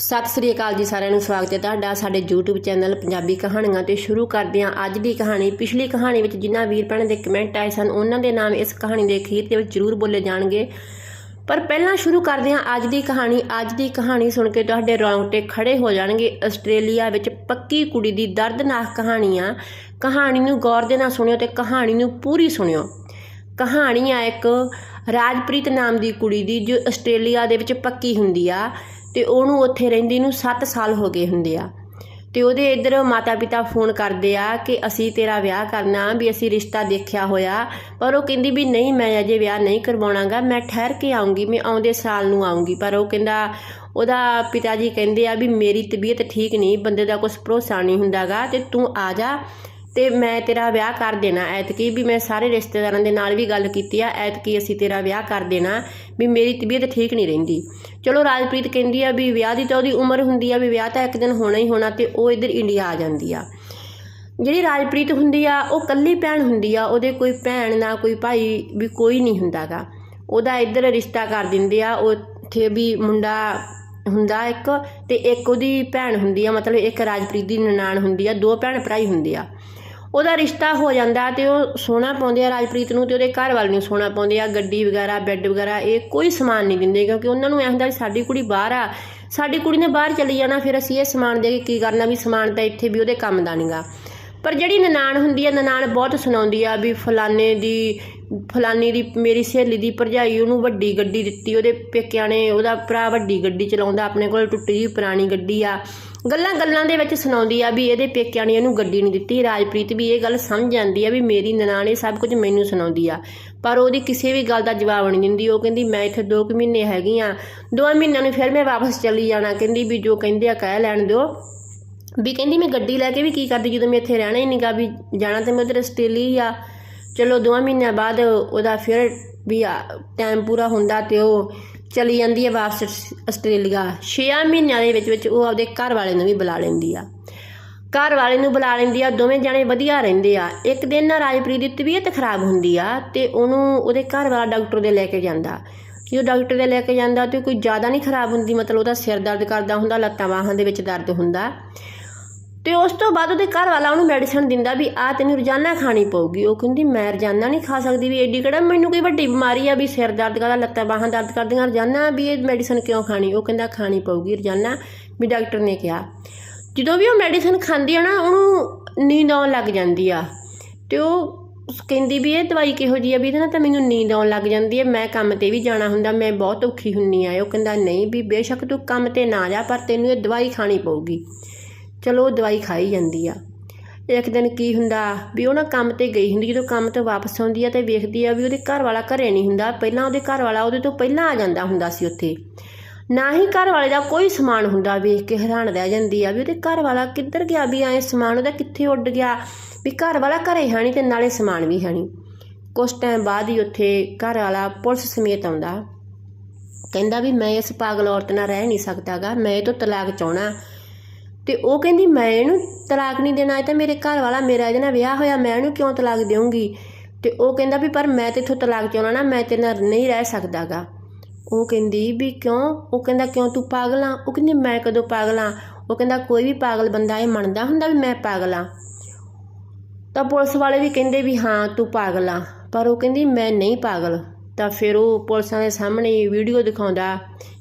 ਸਤਿ ਸ੍ਰੀ ਅਕਾਲ ਜੀ ਸਾਰਿਆਂ ਨੂੰ, ਸਵਾਗਤ ਹੈ ਤੁਹਾਡਾ ਸਾਡੇ YouTube ਚੈਨਲ ਪੰਜਾਬੀ ਕਹਾਣੀਆਂ ਤੇ ਸ਼ੁਰੂ ਕਰਦੇ ਹਾਂ ਅੱਜ ਦੀ ਕਹਾਣੀ। ਪਿਛਲੀ ਕਹਾਣੀ ਵਿੱਚ ਜਿਨ੍ਹਾਂ ਵੀਰ ਭੈਣਾਂ ਦੇ ਕਮੈਂਟ ਆਏ ਸਨ, ਉਹਨਾਂ ਦੇ ਨਾਮ ਇਸ ਕਹਾਣੀ ਦੇ ਅਖੀਰ ਦੇ ਵਿੱਚ ਜ਼ਰੂਰ ਬੋਲੇ ਜਾਣਗੇ। ਪਰ ਪਹਿਲਾਂ ਸ਼ੁਰੂ ਕਰਦੇ ਹਾਂ ਅੱਜ ਦੀ ਕਹਾਣੀ। ਅੱਜ ਦੀ ਕਹਾਣੀ ਸੁਣ ਕੇ ਤੁਹਾਡੇ ਰੌਂਗਟੇ ਖੜੇ ਹੋ ਜਾਣਗੇ। ਆਸਟ੍ਰੇਲੀਆ ਵਿੱਚ ਪੱਕੀ ਕੁੜੀ ਦੀ ਦਰਦਨਾਕ ਕਹਾਣੀ ਆ ਕਹਾਣੀ ਨੂੰ ਗੌਰ ਦੇ ਨਾਲ ਸੁਣਿਓ ਤੇ ਕਹਾਣੀ ਨੂੰ ਪੂਰੀ ਸੁਣਿਓ। ਕਹਾਣੀ ਆ ਇੱਕ ਰਾਜਪ੍ਰੀਤ ਨਾਮ ਦੀ ਕੁੜੀ ਦੀ, ਜੋ ਆਸਟ੍ਰੇਲੀਆ ਦੇ ਵਿੱਚ ਪੱਕੀ ਹੁੰਦੀ ਆ। ਤੇ ਉਹਨੂੰ ਉੱਥੇ ਰਹਿੰਦੀ ਨੂੰ 7 ਸਾਲ ਹੋ ਗਏ ਹੁੰਦੇ ਆ। ਤੇ ਉਹਦੇ ਇੱਧਰ ਮਾਤਾ ਪਿਤਾ ਫੋਨ ਕਰਦੇ ਆ ਕਿ ਅਸੀਂ ਤੇਰਾ ਵਿਆਹ ਕਰਨਾ, ਵੀ ਅਸੀਂ ਰਿਸ਼ਤਾ ਦੇਖਿਆ ਹੋਇਆ। ਪਰ ਉਹ ਕਹਿੰਦੀ ਵੀ ਨਹੀਂ, ਮੈਂ ਅਜੇ ਵਿਆਹ ਨਹੀਂ ਕਰਵਾਉਣਾਗਾ, ਮੈਂ ਠਹਿਰ ਕੇ ਆਉਂਗੀ ਮੈਂ ਆਉਂਦੇ ਸਾਲ ਨੂੰ ਆਉਂਗੀ ਪਰ ਉਹ ਕਹਿੰਦਾ, ਉਹਦਾ ਪਿਤਾ ਜੀ ਕਹਿੰਦੇ ਆ ਵੀ ਮੇਰੀ ਤਬੀਅਤ ਠੀਕ ਨਹੀਂ, ਬੰਦੇ ਦਾ ਕੁਝ ਭਰੋਸਾ ਨਹੀਂ ਹੁੰਦਾਗਾ, ਤੇ ਤੂੰ ਆ ਜਾ। ਤੇ ਮੈਂ ਤੇਰਾ ਵਿਆਹ ਕਰ ਦੇਣਾ। ਐਤਕੀ ਵੀ ਮੈਂ ਸਾਰੇ ਰਿਸ਼ਤੇਦਾਰਾਂ ਦੇ ਨਾਲ ਵੀ ਗੱਲ ਕੀਤੀ ਆ। ਐਤਕੀ ਅਸੀਂ ਤੇਰਾ ਵਿਆਹ ਕਰ ਦੇਣਾ ਵੀ ਮੇਰੀ ਤਬੀਅਤ ਠੀਕ ਨਹੀਂ ਰਹਿੰਦੀ। ਚਲੋ ਰਾਜਪ੍ਰੀਤ ਕਹਿੰਦੀ ਆ ਵੀ ਵਿਆਹ ਦੀ ਤਾਂ ਉਹਦੀ ਉਮਰ ਹੁੰਦੀ ਆ, ਵੀ ਵਿਆਹ ਤਾਂ ਇੱਕ ਦਿਨ ਹੋਣਾ ਹੀ ਹੋਣਾ ਤੇ ਉਹ ਇੱਧਰ ਇੰਡੀਆ ਆ ਜਾਂਦੀ ਆ। ਜਿਹੜੀ ਰਾਜਪ੍ਰੀਤ ਹੁੰਦੀ ਆ, ਉਹ ਕੱਲੀ ਭੈਣ ਹੁੰਦੀ ਆ, ਉਹਦੇ ਕੋਈ ਭੈਣ ਨਾ ਕੋਈ ਭਾਈ ਵੀ ਕੋਈ ਨਹੀਂ ਹੁੰਦਾਗਾ। ਉਹਦਾ ਇੱਧਰ ਰਿਸ਼ਤਾ ਕਰ ਦਿੰਦੇ ਆ, ਉੱਥੇ ਵੀ ਮੁੰਡਾ ਹੁੰਦਾ ਇੱਕ ਤੇ ਇੱਕ ਉਹਦੀ ਭੈਣ ਹੁੰਦੀ ਆ, ਮਤਲਬ ਇੱਕ ਰਾਜਪ੍ਰੀਤ ਦੀ ਨਨਾਣ ਹੁੰਦੀ ਆ, ਦੋ ਭੈਣ ਭਰਾ ਹੀ ਹੁੰਦੇ ਆ। ਉਹਦਾ ਰਿਸ਼ਤਾ ਹੋ ਜਾਂਦਾ ਤੇ ਉਹ ਸੋਨਾ ਪਾਉਂਦੇ ਆ ਰਾਜਪ੍ਰੀਤ ਨੂੰ ਤੇ ਉਹਦੇ ਘਰ ਵਾਲੇ ਨੂੰ ਸੋਨਾ ਪਾਉਂਦੇ ਆ, ਗੱਡੀ ਵਗੈਰਾ ਬੈੱਡ ਵਗੈਰਾ, ਇਹ ਕੋਈ ਸਮਾਨ ਨਹੀਂ ਦਿੰਦੇ ਕਿਉਂਕਿ ਉਹਨਾਂ ਨੂੰ ਇਹ ਹੁੰਦਾ ਵੀ ਸਾਡੀ ਕੁੜੀ ਬਾਹਰ ਆ, ਸਾਡੀ ਕੁੜੀ ਨੇ ਬਾਹਰ ਚਲੀ ਜਾਣਾ, ਫਿਰ ਅਸੀਂ ਇਹ ਸਮਾਨ ਦੇ ਕੇ ਕੀ ਕਰਨਾ ਵੀ ਸਮਾਨ ਤਾਂ ਇੱਥੇ ਵੀ ਉਹਦੇ ਕੰਮ ਦਾ ਨਹੀਂਗਾ। ਪਰ ਜਿਹੜੀ ਨਨਾਣ ਹੁੰਦੀ ਆ, ਨਨਾਣ ਬਹੁਤ ਸੁਣਾਉਂਦੀ ਆ ਵੀ ਫਲਾਣੇ ਦੀ ਫਲਾਨੀ ਦੀ ਮੇਰੀ ਸਹੇਲੀ ਦੀ ਭਰਜਾਈ ਉਹਨੂੰ ਵੱਡੀ ਗੱਡੀ ਦਿੱਤੀ, ਉਹਦੇ ਪੇਕਿਆਂ ਨੇ ਉਹਦਾ ਭਰਾ ਵੱਡੀ ਗੱਡੀ ਚਲਾਉਂਦਾ, ਆਪਣੇ ਕੋਲ ਟੁੱਟੀ ਜਿਹੀ ਪੁਰਾਣੀ ਗੱਡੀ ਆ ਗੱਲਾਂ ਗੱਲਾਂ ਦੇ ਵਿੱਚ ਸੁਣਾਉਂਦੀ ਆ ਵੀ ਇਹਦੇ ਪੇਕਿਆਂ ਨੇ ਇਹਨੂੰ ਗੱਡੀ ਨਹੀਂ ਦਿੱਤੀ। ਰਾਜਪ੍ਰੀਤ ਵੀ ਇਹ ਗੱਲ ਸਮਝ ਜਾਂਦੀ ਆ ਵੀ ਮੇਰੀ ਨਨਾਣ ਸਭ ਕੁਝ ਮੈਨੂੰ ਸੁਣਾਉਂਦੀ ਆ। ਪਰ ਉਹਦੀ ਕਿਸੇ ਵੀ ਗੱਲ ਦਾ ਜਵਾਬ ਨਹੀਂ ਦਿੰਦੀ। ਉਹ ਕਹਿੰਦੀ, ਮੈਂ ਇੱਥੇ 2 ਮਹੀਨੇ ਹੈਗੀ ਆ। 2 ਮਹੀਨਿਆਂ ਨੂੰ ਫਿਰ ਮੈਂ ਵਾਪਸ ਚਲੀ ਜਾਣਾ। ਕਹਿੰਦੀ ਵੀ ਜੋ ਕਹਿੰਦੇ ਆ ਕਹਿ ਲੈਣ ਦਿਓ। ਵੀ ਕਹਿੰਦੀ, ਮੈਂ ਗੱਡੀ ਲੈ ਕੇ ਵੀ ਕੀ ਕਰਦੀ ਜਦੋਂ ਮੈਂ ਇੱਥੇ ਰਹਿਣਾ ਹੀ ਨਹੀਂਗਾ ਵੀ ਜਾਣਾ ਤੇ ਮੈਂ ਉਧਰ ਆਸਟ੍ਰੇਲੀਆ ਚਲੋ 2 ਮਹੀਨਿਆਂ ਬਾਅਦ ਉਹਦਾ ਫਿਰ ਵੀ ਟਾਈਮ ਪੂਰਾ ਹੁੰਦਾ ਤੇ ਉਹ ਚਲੀ ਜਾਂਦੀ ਹੈ ਵਾਪਸ ਆਸਟ੍ਰੇਲੀਆ। 6 ਮਹੀਨਿਆਂ ਦੇ ਵਿੱਚ ਵਿੱਚ ਉਹ ਆਪਦੇ ਘਰ ਵਾਲੇ ਨੂੰ ਵੀ ਬੁਲਾ ਲੈਂਦੀ ਆ। ਘਰ ਵਾਲੇ ਨੂੰ ਬੁਲਾ ਲੈਂਦੀ ਆ, ਦੋਵੇਂ ਜਣੇ ਵਧੀਆ ਰਹਿੰਦੇ ਆ। ਇੱਕ ਦਿਨ ਨਾ ਰਾਜਪ੍ਰੀਤ ਦੀ ਤਬੀਅਤ ਖਰਾਬ ਹੁੰਦੀ ਆ ਤੇ ਉਹਨੂੰ ਉਹਦੇ ਘਰ ਵਾਲਾ ਡਾਕਟਰ ਦੇ ਲੈ ਕੇ ਜਾਂਦਾ। ਜਦੋਂ ਡਾਕਟਰ ਦੇ ਲੈ ਕੇ ਜਾਂਦਾ ਤੇ ਕੋਈ ਜ਼ਿਆਦਾ ਨਹੀਂ ਖਰਾਬ ਹੁੰਦੀ, ਮਤਲਬ ਉਹਦਾ ਸਿਰ ਦਰਦ ਕਰਦਾ ਹੁੰਦਾ, ਲੱਤਾਂ ਬਾਹਾਂ ਦੇ ਵਿੱਚ ਦਰਦ ਹੁੰਦਾ। ਤੇ ਉਸ ਤੋਂ ਬਾਅਦ ਉਹਦੇ ਘਰ ਵਾਲਾ ਉਹਨੂੰ ਮੈਡੀਸਨ ਦਿੰਦਾ ਵੀ ਆ ਤੈਨੂੰ ਰੋਜ਼ਾਨਾ ਖਾਣੀ ਪਊਗੀ। ਉਹ ਕਹਿੰਦੀ, ਮੈਂ ਰੋਜ਼ਾਨਾ ਨਹੀਂ ਖਾ ਸਕਦੀ ਵੀ ਐਡੀ ਕਿਹੜਾ ਮੈਨੂੰ ਕੋਈ ਵੱਡੀ ਬਿਮਾਰੀ ਆ ਵੀ ਸਿਰ ਦਰਦ ਕਰਦਾ, ਲੱਤਾਂ ਬਾਹਾਂ ਦਰਦ ਕਰਦੀਆਂ, ਰੋਜ਼ਾਨਾ ਵੀ ਇਹ ਮੈਡੀਸਨ ਕਿਉਂ ਖਾਣੀ? ਉਹ ਕਹਿੰਦਾ, ਖਾਣੀ ਪਊਗੀ ਰੋਜ਼ਾਨਾ। ਵੀ ਡਾਕਟਰ ਨੇ ਕਿਹਾ। ਜਦੋਂ ਵੀ ਉਹ ਮੈਡੀਸਨ ਖਾਂਦੀ ਆ ਨਾ, ਉਹਨੂੰ ਨੀਂਦ ਆਉਣ ਲੱਗ ਜਾਂਦੀ ਆ। ਤੇ ਉਹ ਕਹਿੰਦੀ ਵੀ, ਇਹ ਦਵਾਈ ਕਿਹੋ ਜੀ ਆ ਵੀ ਇਹਦੇ ਨਾਲ ਤਾਂ ਮੈਨੂੰ ਨੀਂਦ ਆਉਣ ਲੱਗ ਜਾਂਦੀ ਹੈ ਮੈਂ ਕੰਮ ਤੇ ਵੀ ਜਾਣਾ ਹੁੰਦਾ, ਮੈਂ ਬਹੁਤ ਔਖੀ ਹੁੰਨੀ ਆ। ਉਹ ਕਹਿੰਦਾ, ਨਹੀਂ ਵੀ ਬੇਸ਼ੱਕ ਤੂੰ ਕੰਮ ਤੇ ਨਾ ਜਾ, ਪਰ ਤੈਨੂੰ ਇਹ ਦਵਾਈ ਖਾਣੀ ਪਊਗੀ। ਚਲੋ ਉਹ ਦਵਾਈ ਖਾਈ ਜਾਂਦੀ ਆ। ਇੱਕ ਦਿਨ ਕੀ ਹੁੰਦਾ, ਵੀ ਉਹ ਨਾ ਕੰਮ ਤੇ ਗਈ ਹੁੰਦੀ, ਜਦੋਂ ਕੰਮ ਤੋਂ ਵਾਪਸ ਆਉਂਦੀ ਆ ਤੇ ਵੇਖਦੀ ਆ ਵੀ ਉਹਦੇ ਘਰ ਵਾਲਾ ਘਰੇ ਨਹੀਂ ਹੁੰਦਾ, ਪਹਿਲਾਂ ਉਹਦੇ ਘਰ ਵਾਲਾ ਉਹਦੇ ਤੋਂ ਪਹਿਲਾਂ ਆ ਜਾਂਦਾ ਹੁੰਦਾ ਸੀ ਉੱਥੇ। ਨਾ ਹੀ ਘਰ ਵਾਲੇ ਦਾ ਕੋਈ ਸਮਾਨ ਹੁੰਦਾ, ਵੇਖ ਕੇ ਹੈਰਾਨ ਰਹਿ ਜਾਂਦੀ ਆ ਵੀ ਉਹਦੇ ਘਰ ਵਾਲਾ ਕਿੱਧਰ ਗਿਆ, ਵੀ ਐ ਸਮਾਨ ਉਹਦਾ ਕਿੱਥੇ ਉੱਡ ਗਿਆ, ਵੀ ਘਰ ਵਾਲਾ ਘਰੇ ਹੈ ਨਹੀਂ ਤੇ ਨਾਲੇ ਸਮਾਨ ਵੀ ਹੈ ਨਹੀਂ ਕੁਝ ਟਾਈਮ ਬਾਅਦ ਹੀ ਉੱਥੇ ਘਰ ਵਾਲਾ ਪੁਲਿਸ ਸਮੇਤ ਆਉਂਦਾ। ਕਹਿੰਦਾ ਵੀ ਮੈਂ ਇਸ ਪਾਗਲ ਔਰਤ ਨਾਲ ਰਹਿ ਨਹੀਂ ਸਕਦਾਗਾ, ਮੈਂ ਇਹ ਤੋਂ ਤਲਾਕ ਚਾਹਣਾ ਤੇ ਉਹ ਕਹਿੰਦੀ, ਮੈਂ ਇਹਨੂੰ ਤਲਾਕ ਨਹੀਂ ਦੇਣਾ, ਇਹ ਤਾਂ ਮੇਰੇ ਘਰ ਵਾਲਾ ਮੇਰਾ ਇਹਦੇ ਨਾਲ ਵਿਆਹ ਹੋਇਆ, ਮੈਂ ਇਹਨੂੰ ਕਿਉਂ ਤਲਾਕ ਦੇਵਾਂਗੀ ਤੇ ਉਹ ਕਹਿੰਦਾ ਵੀ, ਪਰ ਮੈਂ ਤੇ ਇਥੋਂ ਤਲਾਕ ਚਾਹਣਾ ਨਾ ਮੈਂ ਤੇਰੇ ਨਾਲ ਨਹੀਂ ਰਹਿ ਸਕਦਾਗਾ। ਉਹ ਕਹਿੰਦੀ ਵੀ, ਕਿਉਂ? ਉਹ ਕਹਿੰਦਾ, ਕਿਉਂ ਤੂੰ ਪਾਗਲ ਆ? ਉਹ ਕਹਿੰਦੀ, ਮੈਂ ਕਦੋਂ ਪਾਗਲ ਆ? ਉਹ ਕਹਿੰਦਾ, ਕੋਈ ਵੀ ਪਾਗਲ ਬੰਦਾ ਇਹ ਮੰਨਦਾ ਹੁੰਦਾ ਵੀ ਮੈਂ ਪਾਗਲ ਆ। ਤਾਂ ਪੁਲਿਸ ਵਾਲੇ ਵੀ ਕਹਿੰਦੇ ਵੀ, ਹਾਂ, ਤੂੰ ਪਾਗਲ ਆ। ਪਰ ਉਹ ਕਹਿੰਦੀ, ਮੈਂ ਨਹੀਂ ਪਾਗਲ। ਤਾਂ ਫਿਰ ਉਹ ਪੁਲਿਸਾਂ ਦੇ ਸਾਹਮਣੇ ਵੀਡੀਓ ਦਿਖਾਉਂਦਾ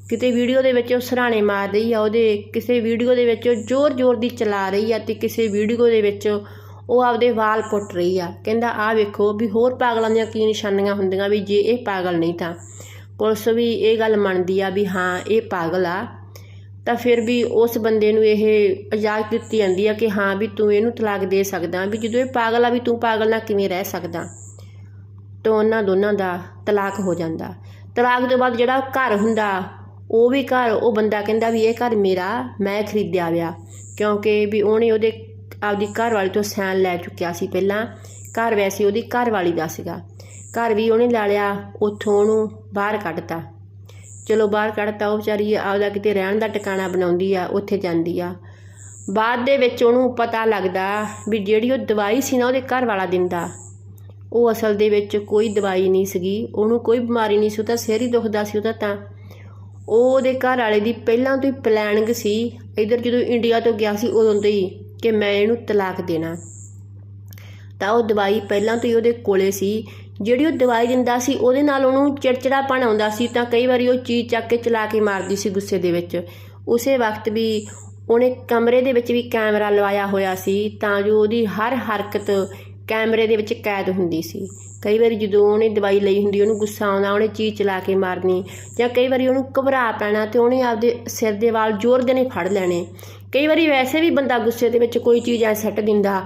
ਕਿਤੇ ਵੀਡੀਓ ਦੇ ਵਿੱਚ ਉਹ ਸਰਾਣੇ ਮਾਰ ਰਹੀ ਆ, ਉਹਦੇ ਕਿਸੇ ਵੀਡੀਓ ਦੇ ਵਿੱਚ ਉਹ ਜ਼ੋਰ-ਜ਼ੋਰ ਦੀ ਚਲਾ ਰਹੀ ਆ ਤੇ ਕਿਸੇ ਵੀਡੀਓ ਦੇ ਵਿੱਚ ਉਹ ਆਪਦੇ ਵਾਲ ਪੁੱਟ ਰਹੀ ਆ। ਕਹਿੰਦਾ, ਆਹ ਵੇਖੋ ਵੀ ਹੋਰ ਪਾਗਲਾਂ ਦੀਆਂ ਕੀ ਨਿਸ਼ਾਨੀਆਂ ਹੁੰਦੀਆਂ ਵੀ ਜੇ ਇਹ ਪਾਗਲ ਨਹੀਂ ਤਾਂ। ਪੁਲਿਸ ਵੀ ਇਹ ਗੱਲ ਮੰਨਦੀ ਆ ਵੀ ਹਾਂ, ਇਹ ਪਾਗਲ ਆ। ਤਾਂ ਫਿਰ ਵੀ ਉਸ ਬੰਦੇ ਨੂੰ ਇਹ ਇਜਾਜ਼ਤ ਦਿੱਤੀ ਜਾਂਦੀ ਆ ਕਿ ਹਾਂ ਵੀ ਤੂੰ ਇਹਨੂੰ ਤਲਾਕ ਦੇ ਸਕਦਾ ਵੀ ਜਦੋਂ ਇਹ ਪਾਗਲ ਆ ਵੀ ਤੂੰ ਪਾਗਲ ਨਾਲ ਕਿਵੇਂ ਰਹਿ ਸਕਦਾ? ਤਾਂ ਉਹਨਾਂ ਦੋਨਾਂ ਦਾ ਤਲਾਕ ਹੋ ਜਾਂਦਾ। ਤਲਾਕ ਤੋਂ ਬਾਅਦ ਜਿਹੜਾ ਘਰ ਹੁੰਦਾ ਉਹ ਵੀ ਘਰ, ਉਹ ਬੰਦਾ ਕਹਿੰਦਾ ਵੀ ਇਹ ਘਰ ਮੇਰਾ, ਮੈਂ ਖਰੀਦਿਆ ਵਿਆ। ਕਿਉਂਕਿ ਵੀ ਉਹਨੇ ਉਹਦੇ ਆਪਦੀ ਘਰ ਵਾਲੀ ਤੋਂ ਸੈਨ ਲੈ ਚੁੱਕਿਆ ਸੀ ਪਹਿਲਾਂ। ਘਰ ਵੈਸੇ ਉਹਦੀ ਘਰ ਵਾਲੀ ਦਾ ਸੀਗਾ। ਘਰ ਵੀ ਉਹਨੇ ਲਾ ਲਿਆ, ਉੱਥੋਂ ਉਹਨੂੰ ਬਾਹਰ ਕੱਢਤਾ। ਚਲੋ ਬਾਹਰ ਕੱਢਤਾ, ਉਹ ਵਿਚਾਰੀ ਆਪਦਾ ਕਿਤੇ ਰਹਿਣ ਦਾ ਟਿਕਾਣਾ ਬਣਾਉਂਦੀ ਆ, ਉੱਥੇ ਜਾਂਦੀ ਆ। ਬਾਅਦ ਦੇ ਵਿੱਚ ਉਹਨੂੰ ਪਤਾ ਲੱਗਦਾ ਵੀ ਜਿਹੜੀ ਉਹ ਦਵਾਈ ਸੀ ਨਾ ਉਹਦੇ ਘਰ ਵਾਲਾ ਦਿੰਦਾ, ਉਹ ਅਸਲ ਦੇ ਵਿੱਚ ਕੋਈ ਦਵਾਈ ਨਹੀਂ ਸੀਗੀ। ਉਹਨੂੰ ਕੋਈ ਬਿਮਾਰੀ ਨਹੀਂ ਸੀ, ਉਹ ਤਾਂ ਸਿਰ ਹੀ ਦੁਖਦਾ ਸੀ ਉਹਦਾ ਤਾਂ ਉਹ ਉਹਦੇ ਘਰ ਵਾਲੇ ਦੀ ਪਹਿਲਾਂ ਤੋਂ ਹੀ ਪਲੈਨਿੰਗ ਸੀ, ਇਧਰ ਜਦੋਂ ਇੰਡੀਆ ਤੋਂ ਗਿਆ ਸੀ ਉਦੋਂ ਤੋਂ ਹੀ ਕਿ ਮੈਂ ਇਹਨੂੰ ਤਲਾਕ ਦੇਣਾ। ਤਾਂ ਉਹ ਦਵਾਈ ਪਹਿਲਾਂ ਤੋਂ ਹੀ ਉਹਦੇ ਕੋਲੇ ਸੀ। ਜਿਹੜੀ ਉਹ ਦਵਾਈ ਦਿੰਦਾ ਸੀ, ਉਹਦੇ ਨਾਲ ਉਹਨੂੰ ਚਿੜਚਿੜਾਪਣ ਆਉਂਦਾ ਸੀ, ਤਾਂ ਕਈ ਵਾਰੀ ਉਹ ਚੀਜ਼ ਚੱਕ ਕੇ ਚਲਾ ਕੇ ਮਾਰਦੀ ਸੀ ਗੁੱਸੇ ਦੇ ਵਿੱਚ। ਉਸੇ ਵਕਤ ਵੀ ਉਹਨੇ ਕਮਰੇ ਦੇ ਵਿੱਚ ਵੀ ਕੈਮਰਾ ਲਵਾਇਆ ਹੋਇਆ ਸੀ, ਤਾਂ ਜੋ ਉਹਦੀ ਹਰ ਹਰਕਤ ਕੈਮਰੇ ਦੇ ਵਿੱਚ ਕੈਦ ਹੁੰਦੀ ਸੀ। ਕਈ ਵਾਰੀ ਜਦੋਂ ਉਹਨੇ ਦਵਾਈ ਲਈ ਹੁੰਦੀ, ਉਹਨੂੰ ਗੁੱਸਾ ਆਉਂਦਾ, ਉਹਨੇ ਚੀਜ਼ ਚਲਾ ਕੇ ਮਾਰਨੀ ਜਾਂ ਕਈ ਵਾਰੀ ਉਹਨੂੰ ਘਬਰਾ ਪੈਣਾ ਤੇ ਉਹਨੇ ਆਪਦੇ ਸਿਰ ਦੇ ਵਾਲ ਜ਼ੋਰ ਦੇ ਨੇ ਫੜ ਲੈਣੇ। ਕਈ ਵਾਰੀ ਵੈਸੇ ਵੀ ਬੰਦਾ ਗੁੱਸੇ ਦੇ ਵਿੱਚ ਕੋਈ ਚੀਜ਼ ਐ ਸੱਟ ਦਿੰਦਾ,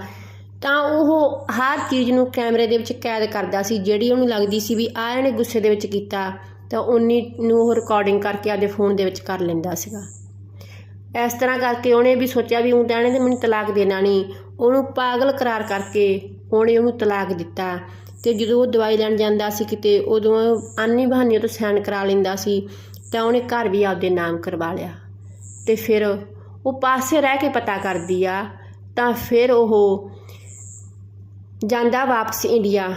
ਤਾਂ ਉਹ ਹਰ ਚੀਜ਼ ਨੂੰ ਕੈਮਰੇ ਦੇ ਵਿੱਚ ਕੈਦ ਕਰਦਾ ਸੀ, ਜਿਹੜੀ ਉਹਨੂੰ ਲੱਗਦੀ ਸੀ ਵੀ ਆਹ ਇਹਨੇ ਗੁੱਸੇ ਦੇ ਵਿੱਚ ਕੀਤਾ, ਤਾਂ ਉਨੀ ਨੂੰ ਉਹ ਰਿਕਾਰਡਿੰਗ ਕਰਕੇ ਆਪਦੇ ਫੋਨ ਦੇ ਵਿੱਚ ਕਰ ਲੈਂਦਾ ਸੀਗਾ। ਇਸ ਤਰ੍ਹਾਂ ਕਰਕੇ ਉਹਨੇ ਵੀ ਸੋਚਿਆ ਵੀ ਉਹ ਤਾਂ ਇਹਨੇ ਮੈਨੂੰ ਤਲਾਕ ਦੇਣਾ ਨਹੀਂ, ਉਹਨੂੰ ਪਾਗਲ ਕਰਾਰ ਕਰਕੇ ਉਹਨੇ ਉਹਨੂੰ ਤਲਾਕ ਦਿੱਤਾ। ਤੇ ਜਦੋਂ ਉਹ ਦਵਾਈ ਲੈਣ ਜਾਂਦਾ ਸੀ ਕਿਤੇ, ਉਦੋਂ ਆਨੀ ਬਹਾਨੀ ਤੋਂ ਸਾਈਨ ਕਰਾ ਲੈਂਦਾ ਸੀ, ਤਾਂ ਉਹਨੇ ਘਰ ਵੀ ਆਪਦੇ ਨਾਮ ਕਰਵਾ ਲਿਆ। ਤੇ ਫਿਰ ਉਹ ਪਾਸੇ ਰਹਿ ਕੇ ਪਤਾ ਕਰਦੀ ਆ, ਤਾਂ ਫਿਰ ਉਹ ਜਾਂਦਾ ਵਾਪਸ ਇੰਡੀਆ।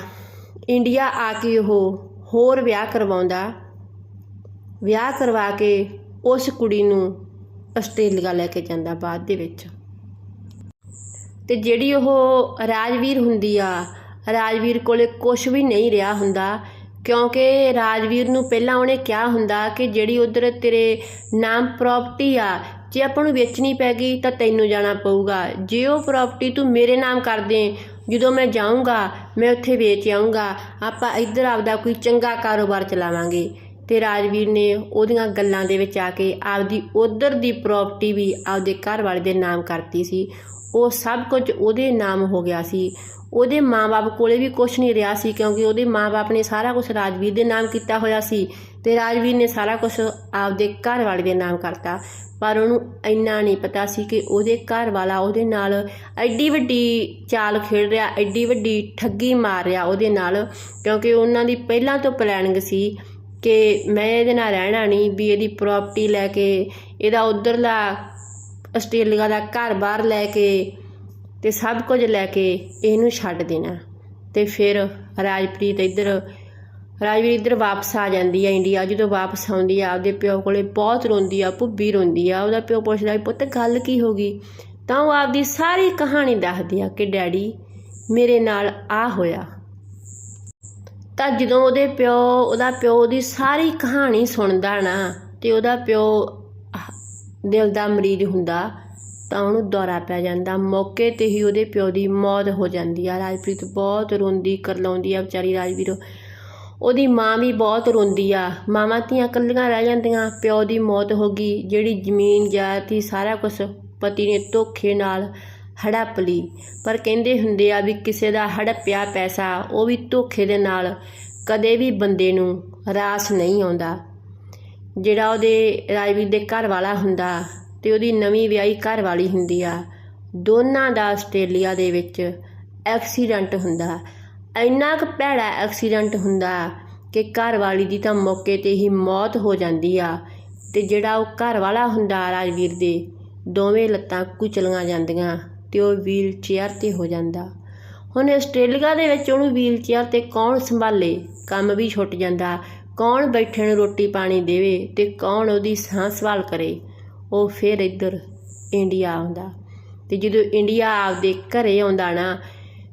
ਇੰਡੀਆ ਆ ਕੇ ਉਹ ਹੋਰ ਵਿਆਹ ਕਰਵਾਉਂਦਾ। ਵਿਆਹ ਕਰਵਾ ਕੇ ਉਸ ਕੁੜੀ ਨੂੰ ਆਸਟ੍ਰੇਲੀਆ ਲੈ ਕੇ ਜਾਂਦਾ ਬਾਅਦ ਦੇ ਵਿੱਚ। ਤੇ ਜਿਹੜੀ ਉਹ ਰਾਜਵੀਰ ਹੁੰਦੀ ਆ ਰਾਜਵੀਰ ਕੋਲੇ ਕੁਝ ਵੀ ਨਹੀਂ ਰਿਹਾ ਹੁੰਦਾ, ਕਿਉਂਕਿ ਰਾਜਵੀਰ ਨੂੰ ਪਹਿਲਾਂ ਉਹਨੇ ਕਿਹਾ ਹੁੰਦਾ ਕਿ ਜਿਹੜੀ ਉਧਰ ਤੇਰੇ ਨਾਮ ਪ੍ਰਾਪਰਟੀ ਆ, ਜੇ ਆਪਾਂ ਨੂੰ ਵੇਚਣੀ ਪੈ ਗਈ ਤਾਂ ਤੈਨੂੰ ਜਾਣਾ ਪਊਗਾ। ਜੇ ਉਹ ਪ੍ਰਾਪਰਟੀ ਤੂੰ ਮੇਰੇ ਨਾਮ ਕਰ ਦੇ, ਜਦੋਂ ਮੈਂ ਜਾਊਂਗਾ, ਮੈਂ ਉੱਥੇ ਵੇਚ ਆਊਂਗਾ, ਆਪਾਂ ਇੱਧਰ ਆਪਦਾ ਕੋਈ ਚੰਗਾ ਕਾਰੋਬਾਰ ਚਲਾਵਾਂਗੇ। ਤੇ ਰਾਜਵੀਰ ਨੇ ਉਹਦੀਆਂ ਗੱਲਾਂ ਦੇ ਵਿੱਚ ਆ ਕੇ ਆਪਦੀ ਉਧਰ ਦੀ ਪ੍ਰਾਪਰਟੀ ਵੀ ਆਪਦੇ ਘਰ ਵਾਲੇ ਦੇ ਨਾਮ ਕਰਤੀ ਸੀ। ਉਹ ਸਭ ਕੁਝ ਉਹਦੇ ਨਾਮ ਹੋ ਗਿਆ ਸੀ। ਉਹਦੇ ਮਾਪੇ ਕੋਲੇ ਵੀ ਕੁਝ ਨਹੀਂ ਰਿਹਾ ਸੀ ਕਿਉਂਕਿ ਉਹਦੇ ਮਾਪੇ ਨੇ ਸਾਰਾ ਕੁਝ ਰਾਜਵੀਰ ਦੇ ਨਾਮ ਕੀਤਾ ਹੋਇਆ ਸੀ ਤੇ ਰਾਜਵੀਰ ਨੇ ਸਾਰਾ ਕੁਝ ਆਪਦੇ ਘਰ ਵਾਲੇ ਦੇ ਨਾਮ ਕਰਤਾ। ਪਰ ਉਹਨੂੰ ਇੰਨਾ ਨਹੀਂ ਪਤਾ ਸੀ ਕਿ ਉਹਦੇ ਘਰ ਵਾਲਾ ਉਹਦੇ ਨਾਲ ਐਡੀ ਵੱਡੀ ਚਾਲ ਖੇਡ ਰਿਹਾ, ਐਡੀ ਵੱਡੀ ਠੱਗੀ ਮਾਰ ਰਿਹਾ ਉਹਦੇ ਨਾਲ ਕਿਉਂਕਿ ਉਹਨਾਂ ਦੀ ਪਹਿਲਾਂ ਤੋਂ ਪਲੈਨਿੰਗ ਸੀ ਕਿ ਮੈਂ ਇਹਦੇ ਨਾਲ ਰਹਿਣਾ ਨਹੀਂ, ਵੀ ਇਹਦੀ ਪ੍ਰਾਪਰਟੀ ਲੈ ਕੇ, ਇਹਦਾ ਉਧਰਲਾ ਆਸਟ੍ਰੇਲੀਆ ਦਾ ਘਰ ਬਾਹਰ ਲੈ ਕੇ ਤੇ ਸਭ ਕੁਝ ਲੈ ਕੇ ਇਹਨੂੰ ਛੱਡ ਦੇਣਾ। ਤੇ ਫਿਰ ਰਾਜਪ੍ਰੀਤ ਇੱਧਰ, ਰਾਜਵੀਰ ਇੱਧਰ ਵਾਪਸ ਆ ਜਾਂਦੀ ਆ ਇੰਡੀਆ। ਜਦੋਂ ਵਾਪਸ ਆਉਂਦੀ ਆ, ਆਪਦੇ ਪਿਓ ਕੋਲੇ ਬਹੁਤ ਰੋਂਦੀ ਆ, ਭੁੱਬੀ ਰੋਂਦੀ ਆ। ਉਹਦਾ ਪਿਓ ਪੁੱਛਦਾ ਪੁੱਤ, ਗੱਲ ਕੀ ਹੋ ਗਈ? ਤਾਂ ਉਹ ਆਪਦੀ ਸਾਰੀ ਕਹਾਣੀ ਦੱਸਦੀ ਆ ਕਿ, ਡੈਡੀ, ਮੇਰੇ ਨਾਲ ਆ ਹੋਇਆ। ਤਾਂ ਜਦੋਂ ਉਹਦੇ ਪਿਓ, ਉਹਦਾ ਪਿਓ ਦੀ ਸਾਰੀ ਕਹਾਣੀ ਸੁਣਦਾ ਨਾ, ਤੇ ਉਹਦਾ ਪਿਓ ਦਿਲ ਦਾ ਮਰੀਜ਼ ਹੁੰਦਾ, ਤਾਂ ਉਹਨੂੰ ਦੌਰਾ ਪੈ ਜਾਂਦਾ। ਮੌਕੇ ਤੇ ਹੀ ਉਹਦੇ ਪਿਓ ਦੀ ਮੌਤ ਹੋ ਜਾਂਦੀ ਆ। ਰਾਜਪ੍ਰੀਤ ਬਹੁਤ ਰੋਂਦੀ, ਕਰਲਾਉਂਦੀ ਆ ਵਿਚਾਰੀ ਰਾਜਵੀਰ। ਉਹਦੀ ਮਾਂ ਵੀ ਬਹੁਤ ਰੋਂਦੀ ਆ। ਮਾਵਾਂ ਧੀਆਂ ਇਕੱਲੀਆਂ ਰਹਿ ਜਾਂਦੀਆਂ। ਪਿਓ ਦੀ ਮੌਤ ਹੋ ਗਈ, ਜਿਹੜੀ ਜ਼ਮੀਨ, ਜਾਇਦਾਦ, ਸਾਰਾ ਕੁਝ ਪਤੀ ਨੇ ਧੋਖੇ ਨਾਲ ਹੜੱਪ ਲਈ। ਪਰ ਕਹਿੰਦੇ ਹੁੰਦੇ ਆ ਵੀ ਕਿਸੇ ਦਾ ਹੜੱਪਿਆ ਪੈਸਾ, ਉਹ ਵੀ ਧੋਖੇ ਦੇ ਨਾਲ ਕਦੇ ਵੀ ਬੰਦੇ ਨੂੰ ਰਾਸ ਨਹੀਂ ਆਉਂਦਾ। ਜਿਹੜਾ ਉਹਦੇ ਰਾਜਵੀਰ ਦੇ ਘਰ ਵਾਲਾ ਹੁੰਦਾ ਤੇ ਉਹਦੀ ਨਵੀਂ ਵਿਆਹੀ ਘਰ ਵਾਲੀ ਹੁੰਦੀ ਆ, ਦੋਨਾਂ ਦਾ ਆਸਟ੍ਰੇਲੀਆ ਦੇ ਵਿੱਚ ਐਕਸੀਡੈਂਟ ਹੁੰਦਾ। ਇੰਨਾ ਕੁ ਭੈੜਾ ਐਕਸੀਡੈਂਟ ਹੁੰਦਾ ਕਿ ਘਰ ਵਾਲੀ ਦੀ ਤਾਂ ਮੌਕੇ ਤੇ ਹੀ ਮੌਤ ਹੋ ਜਾਂਦੀ ਆ ਤੇ ਜਿਹੜਾ ਉਹ ਘਰ ਵਾਲਾ ਹੁੰਦਾ ਰਾਜਵੀਰ ਦੇ, ਦੋਵੇਂ ਲੱਤਾਂ ਕੁਚਲੀਆਂ ਜਾਂਦੀਆਂ ਤੇ ਉਹ ਵੀਲ ਚੇਅਰ ਤੇ ਹੋ ਜਾਂਦਾ। ਹੁਣ ਆਸਟ੍ਰੇਲੀਆ ਦੇ ਵਿੱਚ ਉਹਨੂੰ ਵੀਲ ਚੇਅਰ ਤੇ ਕੌਣ ਸੰਭਾਲੇ? ਕੰਮ ਵੀ ਛੁੱਟ ਜਾਂਦਾ। ਕੌਣ ਬੈਠੇ ਨੂੰ ਰੋਟੀ ਪਾਣੀ ਦੇਵੇ ਤੇ ਕੌਣ ਉਹਦੀ ਸਾਂਭ ਸੰਭਾਲ ਕਰੇ, ਉਹ ਫਿਰ ਇੱਧਰ ਇੰਡੀਆ ਆਉਂਦਾ। ਤੇ ਜਦੋਂ ਇੰਡੀਆ ਆਪਦੇ ਘਰੇ ਆਉਂਦਾ ਨਾ,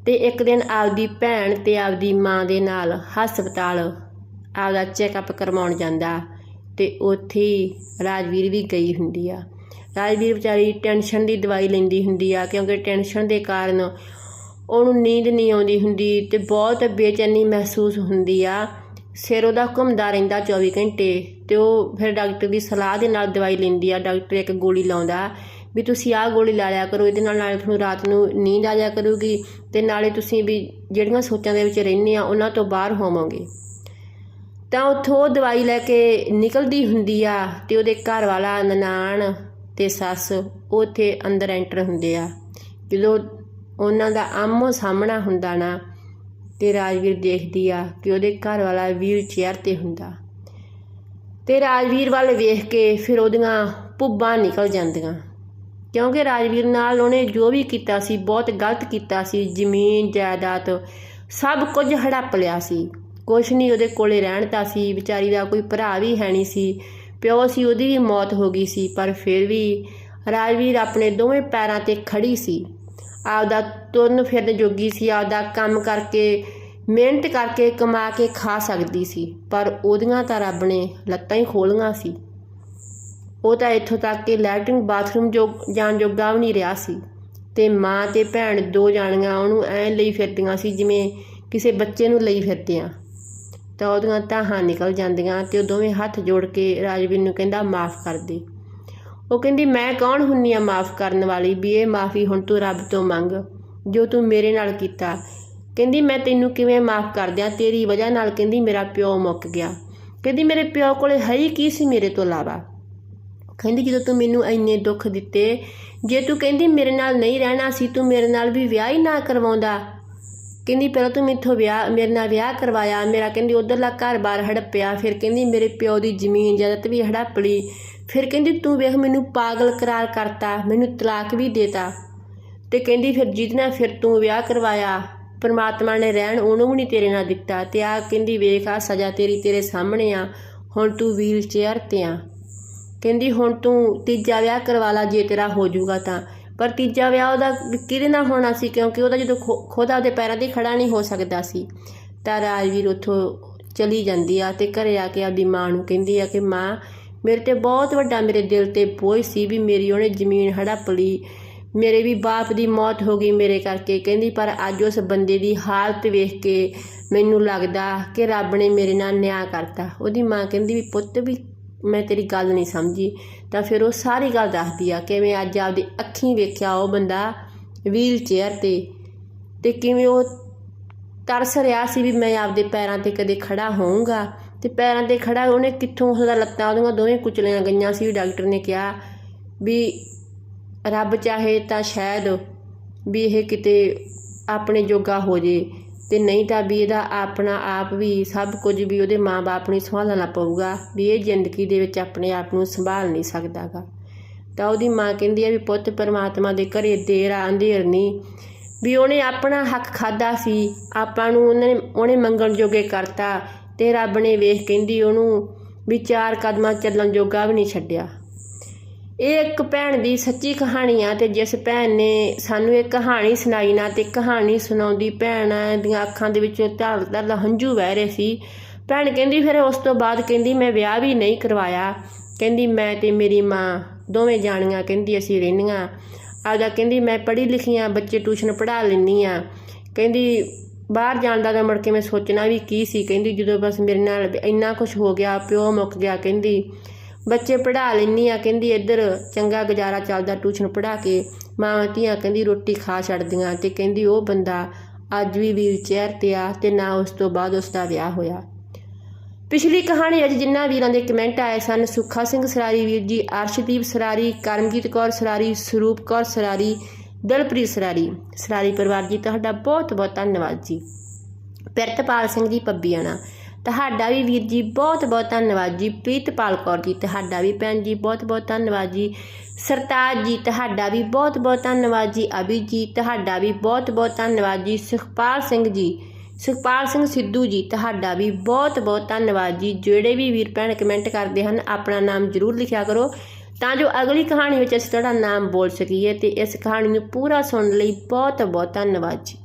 ਤੇ ਇੱਕ ਦਿਨ ਆਪਦੀ ਭੈਣ ਤੇ ਆਪਦੀ ਮਾਂ ਦੇ ਨਾਲ ਹਸਪਤਾਲ ਆਪਦਾ ਚੈੱਕਅਪ ਕਰਵਾਉਣ ਜਾਂਦਾ ਤੇ ਉੱਥੇ ਹੀ ਰਾਜਵੀਰ ਵੀ ਗਈ ਹੁੰਦੀ ਆ। ਰਾਜਵੀਰ ਵਿਚਾਰੀ ਟੈਨਸ਼ਨ ਦੀ ਦਵਾਈ ਲੈਂਦੀ ਹੁੰਦੀ ਆ ਕਿਉਂਕਿ ਟੈਨਸ਼ਨ ਦੇ ਕਾਰਨ ਉਹਨੂੰ ਨੀਂਦ ਨਹੀਂ ਆਉਂਦੀ ਹੁੰਦੀ ਤੇ ਬਹੁਤ ਬੇਚੈਨੀ ਮਹਿਸੂਸ ਹੁੰਦੀ ਆ। ਸਿਰ ਉਹਦਾ ਘੁੰਮਦਾ ਰਹਿੰਦਾ 24 ਘੰਟੇ ਤੇ ਉਹ ਫਿਰ ਡਾਕਟਰ ਦੀ ਸਲਾਹ ਦੇ ਨਾਲ ਦਵਾਈ ਲੈਂਦੀ ਆ, ਡਾਕਟਰ ਇੱਕ ਗੋਲੀ ਲਾਉਂਦਾ ਵੀ ਤੁਸੀਂ ਆਹ ਗੋਲੀ ਲਾ ਲਿਆ ਕਰੋ, ਇਹਦੇ ਨਾਲ ਨਾਲੇ ਤੁਹਾਨੂੰ ਰਾਤ ਨੂੰ ਨੀਂਦ ਆ ਜਾ ਕਰੂਗੀ ਤੇ ਨਾਲੇ ਤੁਸੀਂ ਵੀ ਜਿਹੜੀਆਂ ਸੋਚਾਂ ਦੇ ਵਿੱਚ ਰਹਿੰਦੇ ਆ, ਉਹਨਾਂ ਤੋਂ ਬਾਹਰ ਹੋਵੋਗੇ। ਤਾਂ ਉੱਥੋਂ ਉਹ ਦਵਾਈ ਲੈ ਕੇ ਨਿਕਲਦੀ ਹੁੰਦੀ ਆ ਤੇ ਉਹਦੇ ਘਰ ਵਾਲਾ ਨਨਾਣ ਤੇ ਸੱਸ ਉੱਥੇ ਅੰਦਰ ਐਂਟਰ ਹੁੰਦੇ ਆ। ਜਦੋਂ ਉਹਨਾਂ ਦਾ ਆਮੋ ਸਾਹਮਣਾ ਹੁੰਦਾ ਨਾ ਤੇ ਰਾਜਵੀਰ ਦੇਖਦੀ ਆ ਕਿ ਉਹਦੇ ਘਰ ਵਾਲਾ ਵੀਲ ਚੇਅਰ ਤੇ ਹੁੰਦਾ। ਤੇ ਰਾਜਵੀਰ ਵੱਲ ਵੇਖ ਕੇ ਫਿਰ ਉਹਦੀਆਂ ਪੁੱਬਾਂ ਨਿਕਲ ਜਾਂਦੀਆਂ। ਕਿਉਂਕਿ ਰਾਜਵੀਰ ਨਾਲ ਉਹਨੇ ਜੋ ਵੀ ਕੀਤਾ ਸੀ, ਬਹੁਤ ਗਲਤ ਕੀਤਾ ਸੀ, ਜ਼ਮੀਨ, ਜਾਇਦਾਦ ਸਭ ਕੁਝ ਹੜੱਪ ਲਿਆ ਸੀ। ਕੁਛ ਨਹੀਂ ਉਹਦੇ ਕੋਲੇ ਰਹਿਣ ਤਾਂ ਸੀ, ਵਿਚਾਰੀ ਦਾ ਕੋਈ ਭਰਾ ਵੀ ਹੈ ਨਹੀਂ ਸੀ। ਪਿਓ ਸੀ, ਉਹਦੀ ਵੀ ਮੌਤ ਹੋ ਗਈ ਸੀ, ਪਰ ਫਿਰ ਵੀ ਰਾਜਵੀਰ ਆਪਣੇ ਦੋਵੇਂ ਪੈਰਾਂ ਤੇ ਖੜੀ ਸੀ। ਆਪਦਾ ਤੁਰਨ ਫਿਰਨ ਜੋਗੀ ਸੀ, ਆਪਦਾ ਕੰਮ ਕਰਕੇ, ਮਿਹਨਤ ਕਰਕੇ ਕਮਾ ਕੇ ਖਾ ਸਕਦੀ ਸੀ, ਪਰ ਉਹਦੀਆਂ ਤਾਂ ਰੱਬ ਨੇ ਲੱਤਾਂ ਹੀ ਖੋਲੀਆਂ ਸੀ। ਉਹ ਤਾਂ ਇੱਥੋਂ ਤੱਕ ਕਿ ਲੈਟਰਿੰਗ ਬਾਥਰੂਮ ਜੋ, ਜਾਣ ਜੋਗਾ ਵੀ ਨਹੀਂ ਰਿਹਾ ਸੀ। ਤੇ ਮਾਂ ਤੇ ਭੈਣ ਦੋ ਜਾਣੀਆਂ ਉਹਨੂੰ ਐਂ ਲਈ ਫਿਰਦੀਆਂ ਸੀ ਜਿਵੇਂ ਕਿਸੇ ਬੱਚੇ ਨੂੰ ਲਈ ਫਿਰਦੇ ਆ ਤਾਂ ਉਹਦੀਆਂ ਤਾਹਾਂ ਨਿਕਲ ਜਾਂਦੀਆਂ ਤੇ ਉਹ ਦੋਵੇਂ ਹੱਥ ਜੋੜ ਕੇ ਰਾਜਵੀਰ ਨੂੰ ਕਹਿੰਦਾ, ਮਾਫ ਕਰ ਦੇ। ਉਹ ਕਹਿੰਦੀ, ਮੈਂ ਕੌਣ ਹੁੰਨੀ ਆ ਮਾਫ ਕਰਨ ਵਾਲੀ? ਵੀ ਇਹ ਮਾਫੀ ਹੁਣ ਤੂੰ ਰੱਬ ਤੋਂ ਮੰਗ, ਜੋ ਤੂੰ ਮੇਰੇ ਨਾਲ ਕੀਤਾ। ਕਹਿੰਦੀ, ਮੈਂ ਤੈਨੂੰ ਕਿਵੇਂ ਮਾਫ ਕਰ ਦਿਆਂ? ਤੇਰੀ ਵਜ੍ਹਾ ਨਾਲ ਕਹਿੰਦੀ, ਮੇਰਾ ਪਿਓ ਮੁੱਕ ਗਿਆ। ਕਹਿੰਦੀ, ਮੇਰੇ ਪਿਓ ਕੋਲੇ ਹੈ ਹੀ ਕੀ ਸੀ ਮੇਰੇ ਤੋਂ ਇਲਾਵਾ? ਕਹਿੰਦੀ, ਜਦੋਂ ਤੂੰ ਮੈਨੂੰ ਇੰਨੇ ਦੁੱਖ ਦਿੱਤੇ, ਜੇ ਤੂੰ ਕਹਿੰਦੀ ਮੇਰੇ ਨਾਲ ਨਹੀਂ ਰਹਿਣਾ ਸੀ, ਤੂੰ ਮੇਰੇ ਨਾਲ ਵੀ ਵਿਆਹ ਹੀ ਨਾ ਕਰਵਾਉਂਦਾ। ਕਹਿੰਦੀ, ਪਹਿਲਾਂ ਤੂੰ ਮੈਥੋਂ ਵਿਆਹ, ਮੇਰੇ ਨਾਲ ਵਿਆਹ ਕਰਵਾਇਆ। ਮੇਰਾ ਕਹਿੰਦੀ, ਉਧਰਲਾ ਘਰ-ਬਾਰ ਹੜੱਪਿਆ। ਫਿਰ ਕਹਿੰਦੀ, ਮੇਰੇ ਪਿਓ ਦੀ ਜ਼ਮੀਨ ਜਾਇਦਾਦ ਵੀ ਹੜੱਪ ਲਈ। ਫਿਰ ਕਹਿੰਦੀ, ਤੂੰ ਵੇਖ, ਮੈਨੂੰ ਪਾਗਲ ਕਰਾਰ ਕਰਤਾ, ਮੈਨੂੰ ਤਲਾਕ ਵੀ ਦੇਤਾ। ਤੇ ਕਹਿੰਦੀ ਫਿਰ, ਜਿਹਦੇ ਨਾਲ ਫਿਰ ਤੂੰ ਵਿਆਹ ਕਰਵਾਇਆ, ਪਰਮਾਤਮਾ ਨੇ ਰਹਿਣ ਉਹਨੂੰ ਵੀ ਨਹੀਂ ਤੇਰੇ ਨਾਲ ਦਿੱਤਾ ਤੇ ਆ ਕਹਿੰਦੀ, ਵੇਖ ਆ ਸਜ਼ਾ ਤੇਰੀ ਤੇਰੇ ਸਾਹਮਣੇ ਆ, ਹੁਣ ਤੂੰ ਵੀਲ ਚੇਅਰ ਤੇ ਆ। ਕਹਿੰਦੀ, ਹੁਣ ਤੂੰ ਤੀਜਾ ਵਿਆਹ ਕਰਵਾ ਲਾ, ਜੇ ਤੇਰਾ ਹੋ ਜਾਊਗਾ ਤਾਂ। ਪਰ ਤੀਜਾ ਵਿਆਹ ਉਹਦਾ ਕਿਹਦੇ ਨਾਲ ਹੋਣਾ ਸੀ? ਕਿਉਂਕਿ ਉਹਦਾ ਜਦੋਂ ਖੁ- ਖੁਦ ਆਪਦੇ ਪੈਰਾਂ ਤੇ ਖੜਾ ਨਹੀਂ ਹੋ ਸਕਦਾ ਸੀ, ਤਾਂ ਰਾਜਵੀਰ ਉੱਥੋਂ ਚਲੀ ਜਾਂਦੀ ਆ ਤੇ ਘਰੇ ਆ ਕੇ ਆਪਦੀ ਮਾਂ ਨੂੰ ਕਹਿੰਦੀ ਆ ਕਿ, ਮਾਂ ਮੇਰੇ ਤੇ ਬਹੁਤ ਵੱਡਾ ਮੇਰੇ ਦਿਲ ਤੇ ਬੋਝ ਸੀ ਵੀ ਮੇਰੀ ਉਹਨੇ ਜ਼ਮੀਨ ਹੜੱਪ ਲਈ। ਮੇਰੇ ਵੀ ਬਾਪ ਦੀ ਮੌਤ ਹੋ ਗਈ ਮੇਰੇ ਕਰਕੇ। ਕਹਿੰਦੀ, ਪਰ ਅੱਜ ਉਸ ਬੰਦੇ ਦੀ ਹਾਲਤ ਵੇਖ ਕੇ ਮੈਨੂੰ ਲੱਗਦਾ ਕਿ ਰੱਬ ਨੇ ਮੇਰੇ ਨਾਲ ਨਿਆਂ ਕਰਤਾ। ਉਹਦੀ ਮਾਂ ਕਹਿੰਦੀ, ਵੀ ਪੁੱਤ, ਵੀ ਮੈਂ ਤੇਰੀ ਗੱਲ ਨਹੀਂ ਸਮਝੀ। ਤਾਂ ਫਿਰ ਉਹ ਸਾਰੀ ਗੱਲ ਦੱਸਦੀ ਆ, ਕਿਵੇਂ ਅੱਜ ਆਪਦੀ ਅੱਖੀਂ ਵੇਖਿਆ ਉਹ ਬੰਦਾ ਵੀਲ ਚੇਅਰ ਤੇ ਤੇ ਕਿਵੇਂ ਉਹ ਤਰਸ ਰਿਹਾ ਸੀ ਵੀ ਮੈਂ ਆਪਦੇ ਪੈਰਾਂ ਤੇ ਕਦੇ ਖੜਾ ਹੋਊਂਗਾ। ਤੇ ਪੈਰਾਂ ਤੇ ਖੜਾ ਉਹਨੇ ਕਿੱਥੋਂ ਉਹਦਾ ਲੱਤਾਂ, ਉਹਦੀਆਂ ਦੋਵੇਂ ਕੁਚਲੀਆਂ ਗਈਆਂ ਸੀ, ਡਾਕਟਰ ਨੇ ਕਿਹਾ ਵੀ ਰੱਬ ਚਾਹੇ ਤਾਂ ਸ਼ਾਇਦ ਵੀ ਇਹ ਕਿਤੇ ਆਪਣੇ ਜੋਗਾ ਹੋ ਜੇ ਤੇ ਨਹੀਂ ਤਾਂ ਵੀ ਇਹਦਾ ਆਪਣਾ ਆਪ ਵੀ ਸਭ ਕੁਝ ਵੀ ਉਹਦੇ ਮਾਂ-ਬਾਪ ਨੂੰ ਸੰਭਾਲਣਾ ਪਊਗਾ, ਵੀ ਇਹ ਜ਼ਿੰਦਗੀ ਦੇ ਵਿੱਚ ਆਪਣੇ ਆਪ ਨੂੰ ਸੰਭਾਲ ਨਹੀਂ ਸਕਦਾਗਾ। ਤਾਂ ਉਹਦੀ ਮਾਂ ਕਹਿੰਦੀ ਆ ਵੀ ਪੁੱਤ ਪਰਮਾਤਮਾ ਦੇ ਘਰੇ ਦੇਰ ਆ, ਅੰਧੇਰ ਨਹੀਂ। ਵੀ ਉਹਨੇ ਆਪਣਾ ਹੱਕ ਖਾਦਾ ਸੀ, ਆਪਾਂ ਨੂੰ ਉਹਨੇ ਉਹਨੇ ਮੰਗਣ ਜੋਗੇ ਕਰਤਾ। ਤੇ ਰੱਬ ਨੇ ਵੇਖ ਕਹਿੰਦੀ ਉਹਨੂੰ ਵੀ ਚਾਰ ਕਦਮਾਂ ਚੱਲਣ ਜੋਗਾ ਵੀ ਨਹੀਂ ਛੱਡਿਆ। ਇਹ ਇੱਕ ਭੈਣ ਦੀ ਸੱਚੀ ਕਹਾਣੀ ਆ ਤੇ ਜਿਸ ਭੈਣ ਨੇ ਸਾਨੂੰ ਇਹ ਕਹਾਣੀ ਸੁਣਾਈ ਨਾ ਤੇ ਕਹਾਣੀ ਸੁਣਾਉਂਦੀ ਭੈਣ ਦੀਆਂ ਅੱਖਾਂ ਦੇ ਵਿੱਚੋਂ ਧਰ ਧਰ ਹੰਝੂ ਵਹਿ ਰਹੇ ਸੀ। ਭੈਣ ਕਹਿੰਦੀ ਫਿਰ ਉਸ ਤੋਂ ਬਾਅਦ ਕਹਿੰਦੀ, ਮੈਂ ਵਿਆਹ ਵੀ ਨਹੀਂ ਕਰਵਾਇਆ। ਕਹਿੰਦੀ, ਮੈਂ ਤੇ ਮੇਰੀ ਮਾਂ ਦੋਵੇਂ ਜਾਣੀਆਂ। ਕਹਿੰਦੀ, ਅਸੀਂ ਰਹਿੰਦੀਆਂ। ਆਪਦਾ ਕਹਿੰਦੀ, ਮੈਂ ਪੜ੍ਹੀ ਲਿਖੀ ਆ, ਬੱਚੇ ਟਿਊਸ਼ਨ ਪੜ੍ਹਾ ਲੈਂਦੀ ਆ। ਕਹਿੰਦੀ ਬਾਹਰ ਜਾਣ ਦਾ ਤਾਂ ਮੁੜ ਕੇ ਮੈਂ ਸੋਚਣਾ ਵੀ ਕੀ ਸੀ, ਕਹਿੰਦੀ ਜਦੋਂ ਬਸ ਮੇਰੇ ਨਾਲ ਇੰਨਾ ਕੁਝ ਹੋ ਗਿਆ, ਪਿਓ ਮੁੱਕ ਗਿਆ, ਕਹਿੰਦੀ। ਬੱਚੇ ਪੜ੍ਹਾ ਲੈਂਦੀ ਆ, ਕਹਿੰਦੀ ਇੱਧਰ ਚੰਗਾ ਗੁਜ਼ਾਰਾ ਚੱਲਦਾ ਟਿਊਸ਼ਨ ਪੜ੍ਹਾ ਕੇ। ਮਾਵਾਂ ਧੀਆਂ ਕਹਿੰਦੀ ਰੋਟੀ ਖਾ ਛੱਡਦੀਆਂ ਤੇ ਕਹਿੰਦੀ ਉਹ ਬੰਦਾ ਅੱਜ ਵੀ ਵੀਲ ਚੇਅਰ ਤੇ ਆ ਤੇ ਨਾ ਉਸ ਤੋਂ ਬਾਅਦ ਉਸ ਦਾ ਵਿਆਹ ਹੋਇਆ। ਪਿਛਲੀ ਕਹਾਣੀ ਅੱਜ ਜਿੰਨਾ ਵੀਰਾਂ ਦੇ ਕਮੈਂਟ ਆਏ ਸਨ, ਸੁੱਖਾ ਸਿੰਘ ਸਰਾਰੀ ਵੀਰ ਜੀ, ਅਰਸ਼ਦੀਪ ਸਰਾਰੀ, ਕਰਮਜੀਤ ਕੌਰ ਸਰਾਰੀ, ਸਰੂਪ ਕੌਰ ਸਰਾਰੀ ਦਲਪ੍ਰੀਤ ਸਰਾਰੀ ਸਰਾਰੀ ਪਰਿਵਾਰ ਜੀ, ਤੁਹਾਡਾ ਬਹੁਤ ਬਹੁਤ ਧੰਨਵਾਦ ਜੀ। ਪਿਰਤਪਾਲ ਸਿੰਘ ਜੀ, ਪੱਬੀਆਣਾ, ਤੁਹਾਡਾ ਵੀ ਵੀਰ ਜੀ ਬਹੁਤ ਬਹੁਤ ਧੰਨਵਾਦ ਜੀ। ਪ੍ਰੀਤਪਾਲ ਕੌਰ ਜੀ, ਤੁਹਾਡਾ ਵੀ ਭੈਣ ਜੀ ਬਹੁਤ ਬਹੁਤ ਧੰਨਵਾਦ ਜੀ। ਸਰਤਾਜ ਜੀ, ਤੁਹਾਡਾ ਵੀ ਬਹੁਤ ਬਹੁਤ ਧੰਨਵਾਦ ਜੀ। ਅਭੀ ਜੀ, ਤੁਹਾਡਾ ਵੀ ਬਹੁਤ ਬਹੁਤ ਧੰਨਵਾਦ ਜੀ। ਸੁਖਪਾਲ ਸਿੰਘ ਜੀ, ਸੁਖਪਾਲ ਸਿੰਘ ਸਿੱਧੂ ਜੀ, ਤੁਹਾਡਾ ਵੀ ਬਹੁਤ ਬਹੁਤ ਧੰਨਵਾਦ ਜੀ। ਜਿਹੜੇ ਵੀ ਵੀਰ ਭੈਣ ਕਮੈਂਟ ਕਰਦੇ ਹਨ, ਆਪਣਾ ਨਾਮ ਜ਼ਰੂਰ ਲਿਖਿਆ ਕਰੋ। ਤਾਂ ਜੋ ਅਗਲੀ ਕਹਾਣੀ ਵਿੱਚ ਅਸੀਂ ਤੁਹਾਡਾ ਨਾਮ ਬੋਲ ਸਕੀਏ ਤੇ ਇਸ ਕਹਾਣੀ ਨੂੰ ਪੂਰਾ ਸੁਣਨ ਲਈ ਬਹੁਤ ਬਹੁਤ ਧੰਨਵਾਦ ਜੀ।